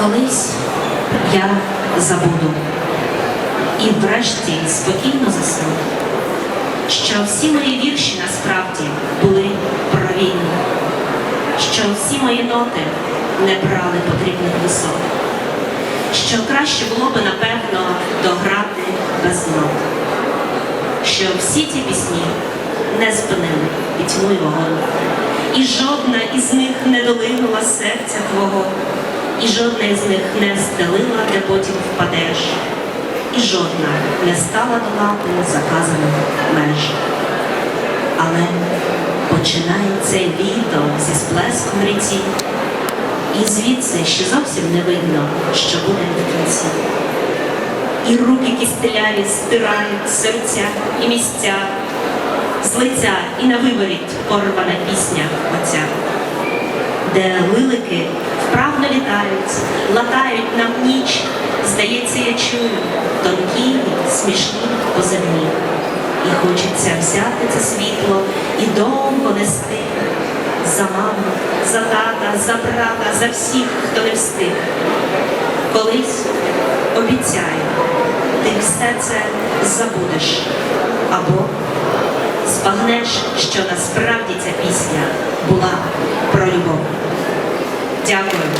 Колись я забуду. І врешті спокійно засну, що всі мої вірші насправді були про що всі мої ноти не брали потрібних висот, що краще було би, напевно, дограти без нот, що всі ці пісні не спинили пітьму й вогонь, і жодна із них не долинула серця твого, і жодна із них не стелила, де потім впадеш, і жодна не стала долати заказаних меж. Але починається літо зі сплеском ріці, і звідси ще зовсім не видно, що буде в кінці. І руки кістеляві стирають серця і місця, з лиця і на виворіть порвана пісня оця, де лилики вправно літають, латають нам ніч, здається, я чую, тонкі, смішні поземні. І хочеться взяти це світло і довго нести за маму, за тата, за брата, за всіх, хто не встиг. Колись обіцяю, ти все це забудеш або збагнеш, що насправді ця пісня була про любов. 加滚